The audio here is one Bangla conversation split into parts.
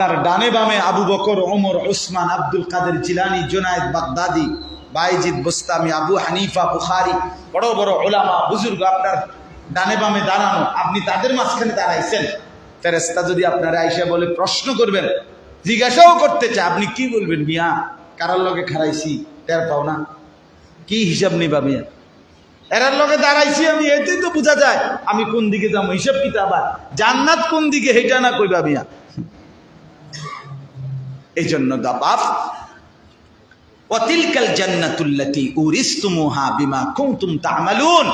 তার ডানে বামে আবু বকর, ওমর ওসমান আব্দুল কাদের জিলানি, জোনায়েদ বাগদাদি, বাইজিদ বুস্তামি, আবু হানিফা, বুখারি, বড় বড় ওলামা বুজুর্গ আপনার ডানে বামে দাঁড়ানো। আপনি তাদের মাঝখানে দাঁড়াইছেন। ফেরেস্তা যদি আপনারা আইসা বলে প্রশ্ন করবেন, জিজ্ঞাসাও করতে চায়, আপনি কি বলবেন মিয়া? কারার লগে খারাইছি টের পাও না। কি হিসাব নিবা মিয়া? এরার লগে দাঁড়াইছি আমি, এতেই তো বোঝা যায়, আমি কোন দিকে যাব? হিসাব কিতাব জান্নাত কোন দিকে হেটা না কইবা মিয়া। এই জন্য দা বাপ ওয়াতিলকাল জান্নাতুল্লাতি উরিস্তুমুহা বিমা কুনতুম তা'মালুন।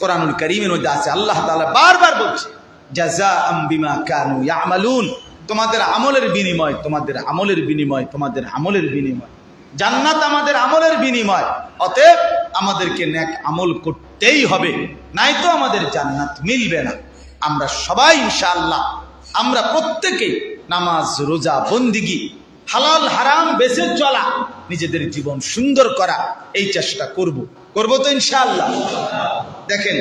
কোরআনুল কারীমের মধ্যে আছে, আল্লাহ তাআলা বারবার বলছে, জাযাআম বিমা কানু ইয়ামালুন। তোমাদের আমলের বিনিময়, তোমাদের আমলের বিনিময়, তোমাদের আমলের বিনিময়। জান্নাত আমাদের আমলের বিনিময়, অতএব আমাদেরকে নেক আমল করতেই হবে নাই তো আমাদের জান্নাত মিলবে না। আমরা সবাই ইনশাআল্লাহ, আমরা প্রত্যেকেই নামাজ, রোজা, বন্দিগি, হালাল, হারাম বেঁচে চলা নিজেদের জীবন সুন্দর করা, এই চেষ্টা করব। করব তো ইনশাআল্লাহ। দেখেন,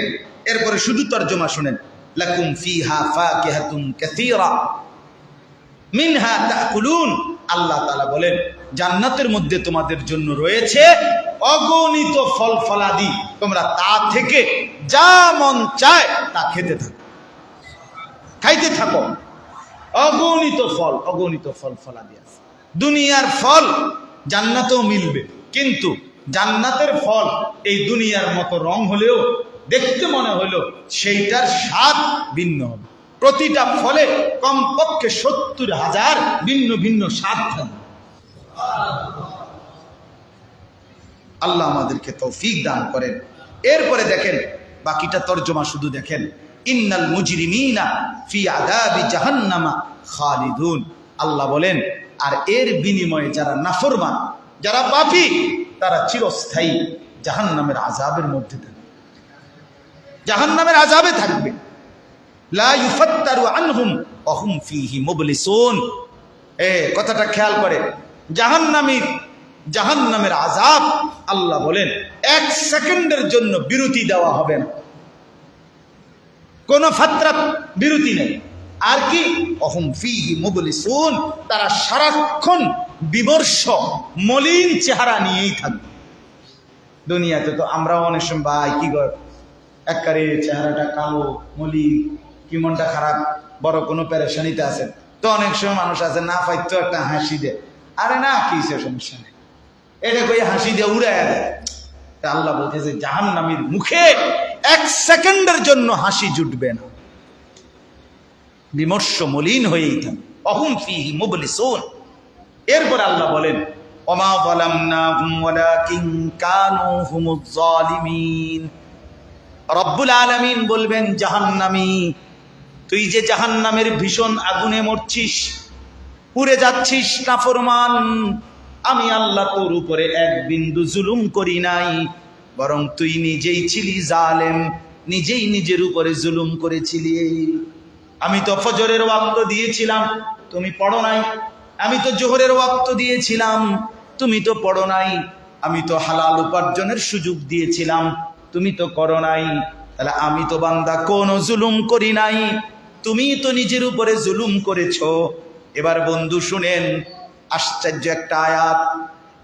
এরপরে শুধু তর্জমা শুনেন। লাকুম ফিহা ফাকিহাতুন কাসীরা। মিনহা তাকুলুন। আল্লাহ তাআলা বলেন, জান্নাতের মধ্যে তোমাদের জন্য রয়েছে অগণিত ফল ফলাদি তোমরা তা থেকে যা মন চায় তা খেতে থাকো। খাইতে থাকো। অগণিত ফল অগণিত ফল ফলাদি আছে। দুনিয়ার ফল জান্নাতেও মিলবে, কিন্তু জান্নাতের ফল এই দুনিয়ার মতো রং হলেও, দেখতে মনে হলো সেইটার স্বাদ ভিন্ন হবে। প্রতিটা ফলে কমপক্ষে সত্তর হাজার ভিন্ন ভিন্ন স্বাদ থাকবে আল্লাহ আমাদেরকে তৌফিক দান করেন। এরপরে দেখেন, বাকিটা তর্জমা শুধু দেখেন। ইন্নাল মুজরিমিনা ফি আদাবি জাহান্নামা খালিদুন। আল্লাহ বলেন, আর এর বিনিময়ে যারা নাফরমান, যারা পাপী, তারা চিরস্থায়ী জাহান্নামের আজাবের মধ্যে থাকবে। জাহান্নামের আজাবে থাকবে। লা ইউফাত্তারু আনহুম অহুম ফিহি মুবলিসুন। এ, কথাটা খেয়াল করে। জাহান্নামীর, জাহান্নামের আজাব আল্লাহ বলেন, এক সেকেন্ডের জন্য বিরতি দেওয়া হবে না। কোন ফাত্রা বিরতি নেই। আর কি? অহম ফিহি মুবলিসুন। তারা সারাক্ষণ বিবর্ষ, মলিন চেহারা নিয়েই থাকবে। দুনিয়াতে তো আমরাও অনেক সময়, ভাই, কি গর একবারে চেহারাটা কালো, মলিন, কি মনটা খারাপ, বড় কোনো প্যারেশানিতে আছেন তো অনেক সময় মানুষ আছে, না পাইতো একটা হাসি দে। আরে না কি সমস্যা নেই। এটা কই হাসি দিয়ে উড়ায় দেয়। তা আল্লাহ বলতেছে জাহান নামির মুখে এক সেকেন্ডের জন্য হাসি জুটবে না। বিমর্ষ মলিন হয়েই থাকবে অহুম ফিহি মুবলিসুন। এরপর আল্লাহ বলেন, ওমা যালামনাহুম ওয়ালাকিন কানু হুমুজ জালিমিন রব্বুল বলবেন, জাহান্নামী, তুই যে জাহান্নামের ভীষণ আগুনে মরছিস, পুড়ে যাচ্ছিস নাফরমান, আমি আল্লাহ তোর উপরে এক বিন্দু জুলুম করি নাই। বরং তুই নিজেই ছিলি জালেম, নিজেই নিজের উপরে জুলুম করেছিলি। আমি তো ফজরের ওয়াক্ত দিয়েছিলাম, তুমি পড়ো নাই। আমি তো জোহরের ওয়াক্ত দিয়েছিলাম, তুমি তো পড়ো নাই। আমি তো হালাল উপার্জনের সুযোগ দিয়েছিলাম, তুমি তো করো নাই। তাহলে আমি তো বান্দা, কোনো জুলুম করি নাই। তুমি তো নিজের উপরে জুলুম করেছ। এবার বন্ধু শুনেন, আশ্চর্য একটা আয়াত।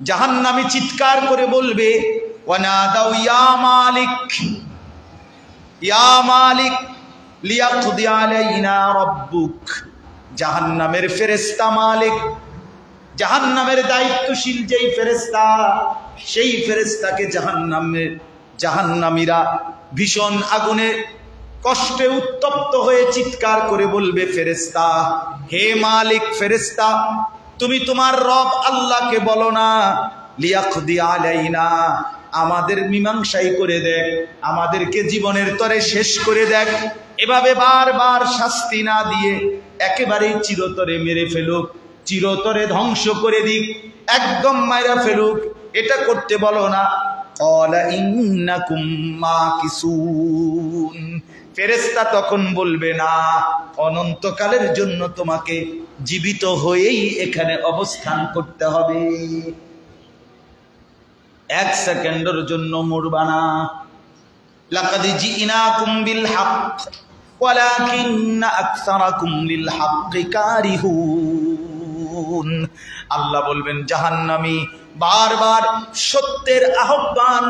জাহান্নামী চিৎকার করে বলবে ওয়ানাদাউ ইয়া মালিক। ইয়া মালিক লিয়াকদি আলাইনা রাব্বুক। জাহান্নামের ফেরেশতা মালিক। জাহান্নামের দায়িত্বশীল যেই ফেরেশতা, সেই ফেরেশতাকে জাহান্নামের জাহান্নামীরা ভীষণ আগুনে কষ্টে উত্তপ্ত হয়ে চিৎকার করে বলবে ফেরেস্তা হে মালিক ফেরেশতা, তুমি তোমার রব আল্লাহকে বলো না লিয়াকদি আলাইনা আমাদের মীমাংসাই করে দেখ, আমাদেরকে জীবনের তরে শেষ করে দেখ। এভাবে বারবার শাস্তি না দিয়ে একেবারেই চিরতরে মেরে ফেলুক, চিরতরে ধ্বংস করে দিক, একদম মায়েরা ফেলুক। এটা করতে বলো না। ফেরেস্তা তখন বলবে, না, অনন্তকালের জন্য তোমাকে জীবিত হয়েই এখানে অবস্থান করতে হবে। এক সেকেন্ডের জন্য মরবানা। লাকাদ জিইনাকুম বিল হক ওয়ালাকিন আকসারাকুম লিল হক কারিহুন। আল্লাহ বলবেন, জাহান্নামী, বারবার সত্যের আহ্বান,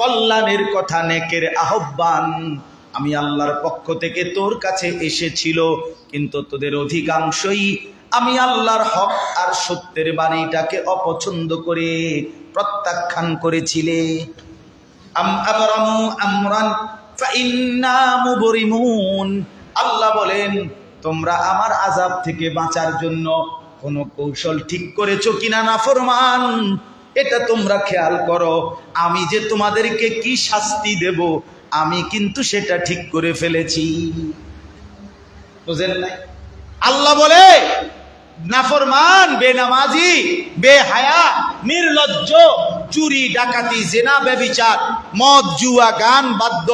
কল্যাণের কথা, নেকের আহ্বান। আমি আল্লাহর পক্ষ থেকে তোর কাছে এসেছিল, কিন্তু তোদের অধিকাংশই আমি আল্লাহর হক আর সত্যের বাণীটাকে অপছন্দ করে প্রত্যাখ্যান করেছিলে। আল্লাহ বলেন, তোমরা আমার আজাব থেকে বাঁচার জন্য কোন কৌশল ঠিক করেছ কিনা না ফরমান? এটা তোমরা খেয়াল করো। আমি যে তোমাদেরকে কি শাস্তি দেব, আমি কিন্তু সেটা ঠিক করে ফেলেছি। বুঝেন নাই? আল্লাহ বলে নাফরমান, বেনামাজি, বেহায়া, নির্লজ্জ, চুরি, ডাকাতি, জেনা, ব্যবিচার, মদ, জুয়া, গান, বাদ্য,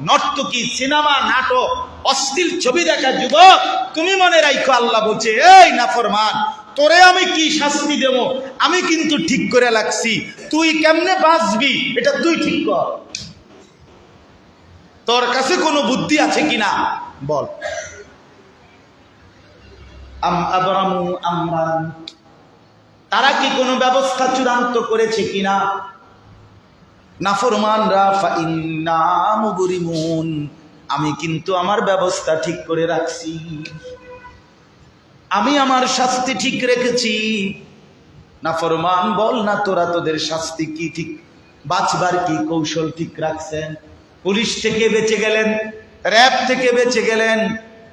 নর্তকী, সিনেমা, নাটক, অশ্লীল ছবি দেখা, যুবক, তুমি মনে রাখো আল্লাহ বলছে, এই নাফরমান, তোরে আমি কি শাস্তি দেব? আমি কিন্তু ঠিক করে লাগছি তুই কেমনে বাঁচবি? এটা তুই ঠিক কর। তোর কাছে কোনো বুদ্ধি আছে কিনা? বল। তারা কি কোনো ব্যবস্থা চূড়ান্ত করেছে কিনা? আমি কিন্তু আমার ব্যবস্থা ঠিক করে রাখছি। আমি আমার শাস্তি ঠিক রেখেছি। নাফরমান বল না তোরা তোদের শাস্তি কি ঠিক, বাঁচবার কি কৌশল ঠিক রাখছেন? পুলিশ থেকে বেঁচে গেলেন, র্যাব থেকে বেঁচে গেলেন,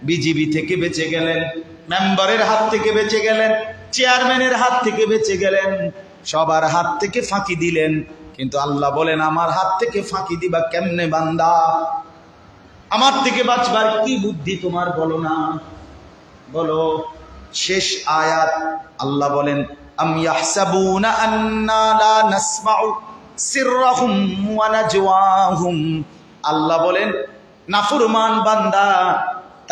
বিজিবি থেকে বেঁচে গেলেন। মেম্বারের হাত থেকে বেঁচে গেলেন, চেয়ারম্যানের হাত থেকে বেঁচে গেলেন, সবার হাত থেকে ফাঁকি দিলেন। কিন্তু আল্লাহ বলেন, আমার হাত থেকে ফাঁকি দিবা কেমনে বান্দা? আমার থেকে বাঁচবার কি বুদ্ধি তোমার বলো না? বলো, শেষ আয়াত, আল্লাহ বলেন আল্লাহ বলেন, নাফরমান বান্দা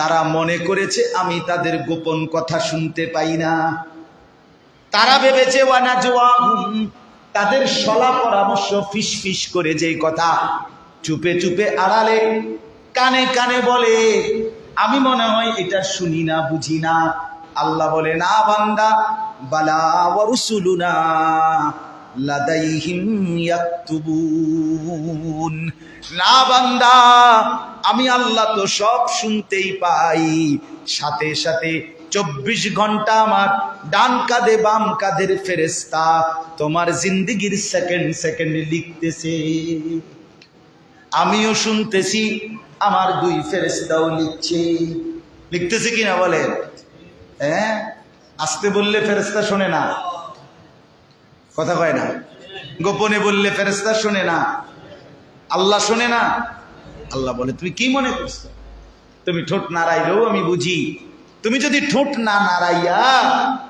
তারা মনে করেছে, আমি তাদের গোপন কথা শুনতে পাই না। তারা ভেবেছে ওয়া নাজওয়াহুম তাদের সলা পরামর্শ ফিস ফিস করে যেই কথা, চুপে চুপে আড়ালে, কানে কানে বলে, আমি মনে হয় এটা শুনি না, বুঝি না। আল্লাহ বলে, না বান্দা, বালা ওয়ারুসুলুনা না বান্দা, আমি আল্লাহ তো সব শুনতেই পাই। সাথে সাথে চব্বিশ ঘণ্টা আমার ডান কাঁধে বাম কাঁধের ফেরেস্তা তোমার জিন্দিগির সেকেন্ড সেকেন্ডে লিখতেছে। আমিও শুনতেছি, আমার দুই ফেরেস্তাও লিখছে। লিখতেছে কিনা বলেন? হ্যাঁ? আসতে বললে ফেরেস্তা শোনে না। কথা কয় না? গোপনে বললে ফেরেস্তা শোনে না। আল্লাহ শোনে না। আল্লাহ বলে, তুমি কি মনে করছ? তুমি ঠোঁট নাড়াইলেও আমি বুঝি। তুমি যদি ঠোঁট না নাড়াইয়া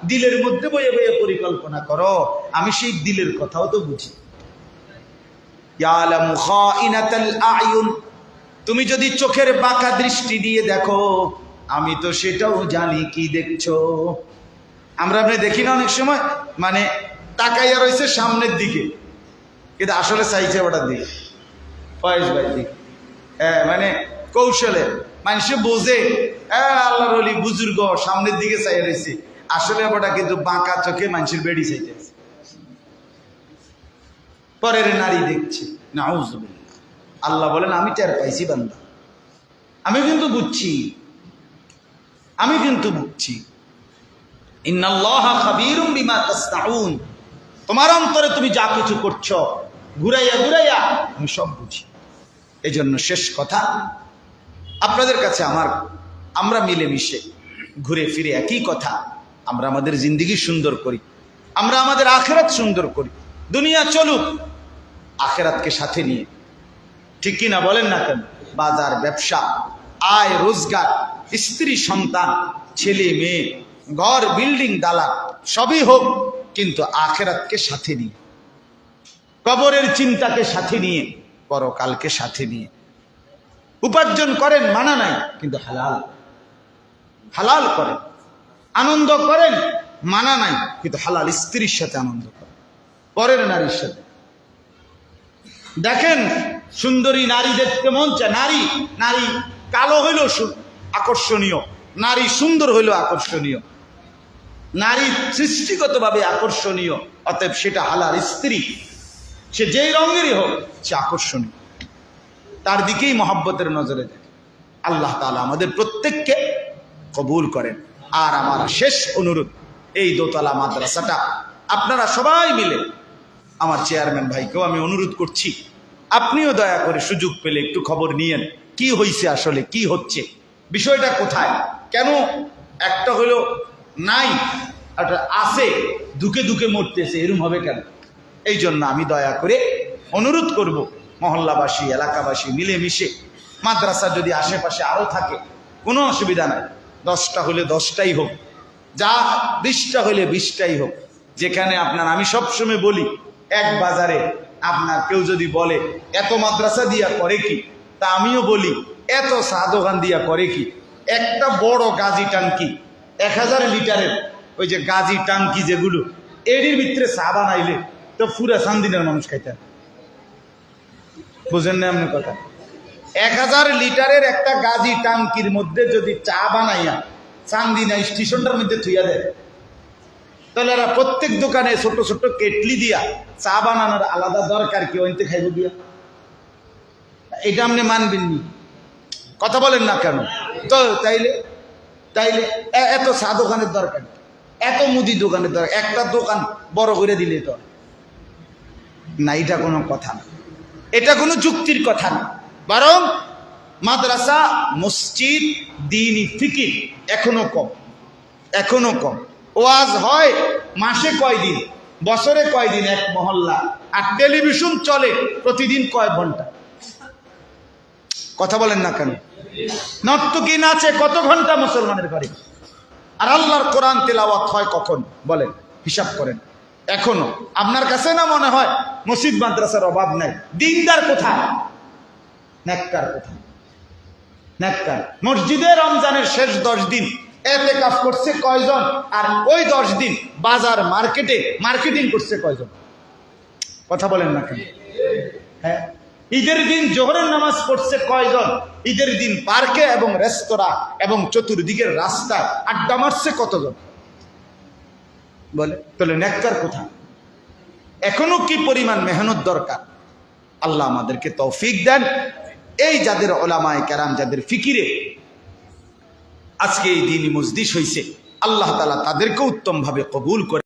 দিলের মধ্যে বয়ে বয়ে পরিকল্পনা করো, আমি সেই দিলের কথাও তো বুঝি। তুমি যদি চোখের বাঁকা দৃষ্টি দিয়ে দেখো, আমি তো সেটাও জানি, কি দেখছ? আমরা আপনি দেখি না অনেক সময়? মানে তাকাইয়া রয়েছে সামনের দিকে। কিন্তু আসলে চাইছে ওটার দিকে। ফয়েজ ভাই, দিকে। হ্যাঁ মানে কৌশলে। মানুষে বোঝে হ্যাঁ আল্লাহর অলি বুজুর্গ, সামনের দিকে চাই রয়েছে আসলে ওটা কিন্তু বাঁকা চোখে মানুষের বেড়ি চাইতেছে পরের নারী দেখছে। না আল্লাহ বলেন, আমি টের পাইছি বান্দা। আমি কিন্তু বুঝছি। আমি কিন্তু বুঝছি। ইন্নাল্লাহ খাবীরুম বিমা তাসনাউন। তোমার অন্তরে তুমি যা কিছু করছ, ঘুরাইয়া ঘুরাইয়া আমি সব বুঝি। এই জন্য শেষ কথা, আপনাদের কাছে আমার, আমরা মিলেমিশে ঘুরে ফিরে একই কথা, আমরা আমাদের জিন্দিগি সুন্দর করি, আমরা আমাদের আখেরাত সুন্দর করি, দুনিয়া চলুক, আখেরাতকে সাথে নিয়ে। ঠিক কিনা বলেন না কেন? বাজার, ব্যবসা, আয়, রোজগার, স্ত্রী, সন্তান, ছেলে, মেয়ে, ঘর, বিল্ডিং দালা সবই হোক। কিন্তু আখেরাতকে সাথে নিয়ে, কবরের চিন্তাকে সাথে নিয়ে, পরকালকে সাথে নিয়ে। উপার্জন করেন, মানা নাই, কিন্তু হালাল। হালাল করেন। আনন্দ করেন, মানা নাই, কিন্তু হালাল স্ত্রীর সাথে আনন্দ করেন, পরের নারীর সাথে। দেখেন, সুন্দরী নারী দেখতে মন চায়, নারী নারী কালো হইল আকর্ষণীয়, নারী সুন্দর হইল আকর্ষণীয়। নারী সৃষ্টিগতভাবে আকর্ষণীয়, অতএব সেটা হালার স্ত্রী। সে যেই রঙেরই হোক, সে আকর্ষণীয়। তার দিকেই মহাব্বতের নজরে দেখে। আল্লাহ তাআলা আমাদের প্রত্যেককে কবুল করেন। আর আমার শেষ অনুরোধ, এই দোতলা মাদ্রাসাটা আপনারা সবাই মিলে, আমার চেয়ারম্যান ভাইকেও আমি অনুরোধ করছি, আপনিও দয়া করে সুযোগ পেলে একটু খবর নিয়েন, কি হয়েছে আসলে, কি হচ্ছে, বিষয়টা কোথায়? কেন? একটা হলো নাই, একটা আছে, দুকে দুকে মরতেছে, এরম হবে কেন? এই জন্য আমি দয়া করে অনুরোধ করব, মহল্লাবাসী, এলাকাবাসী মিলেমিশে, মাদ্রাসা যদি আশেপাশে আরও থাকে, কোনো অসুবিধা নাই। দশটা হলে দশটাই হোক, যা বিশটা হলে বিশটাই হোক। যেখানে আপনার, আমি সবসময় বলি, এক বাজারে আপনার কেউ যদি বলে, এত মাদ্রাসা দিয়া করে কি? তা আমিও বলি, এত চা দোকান দিয়া করে কি? একটা বড় গাজি টাঙ্কি এক হাজার লিটারের ওই যে গাজি, টাঙ্কি যেগুলো, এরই ভিতরে চা বানাইলে তো পুরা সান্দিনের মানুষ খাইতেন বুঝেন না আপনি কথা? এক হাজার লিটারের একটা গাজি, টাঙ্কির মধ্যে যদি চা বানাইয়া চান্দিনা স্টেশনটার মধ্যে থুইয়া দেয়, তাহলে এরা প্রত্যেক দোকানে ছোট ছোট কেটলি দিয়া চা বানানোর আলাদা দরকার কি? ওইতে খাইব দিয়া। এটা আপনি মানবেন নি। কথা বলেন না কেন? তো তাইলে তাইলে এত চা দোকানের দরকার এত মুদি দোকানের দরকার একটা দোকান বড় করে দিলে তো না, এটা কোনো কথা না। এটা কোনো যুক্তির কথা না। বরং মাদ্রাসা, মসজিদ দিনই ফিকির এখনও কম এখনও কম। ওয়াজ হয় মাসে কয়দিন, বছরে কয়দিন এক মহল্লা। আর টেলিভিশন চলে প্রতিদিন কয় ঘণ্টা। কথা বলেন না কেন? নর্তকী নাচে কত ঘণ্টা মুসলমানের ঘরে? আর আল্লাহর কোরআন তেলাওয়াত হয় কখন? বলেন, হিসাব করেন। এখনও। আপনার কাছে না মনে হয় মসজিদ মাদ্রাসার অভাব নাই? দিনদার কোথায়? কোথায়? মসজিদে রমজানের শেষ দশ দিন। এতে কাজ করছে কয়জন? আর ওই দশ দিন বাজার মার্কেটে মার্কেটিং করছে কয়জন? কথা বলেন না কেন? হ্যাঁ? ঈদের দিন জোহরের নামাজ পড়ছে কয়জন? ঈদের দিন পার্কে এবং রেস্তোরাঁ এবং চতুর্দিকের রাস্তায় আড্ডা মারছে কতজন? বলে, তাহলে নেককার কোথায়? এখনও কি পরিমাণ মেহনত দরকার? আল্লাহ আমাদেরকে তৌফিক দেন। এই যাদের ওলামায় কেরাম, যাদের ফিকিরে আজকে এই দিনই মসজিদ হয়েছে আল্লাহ তালা তাদেরকে উত্তমভাবে কবুল করে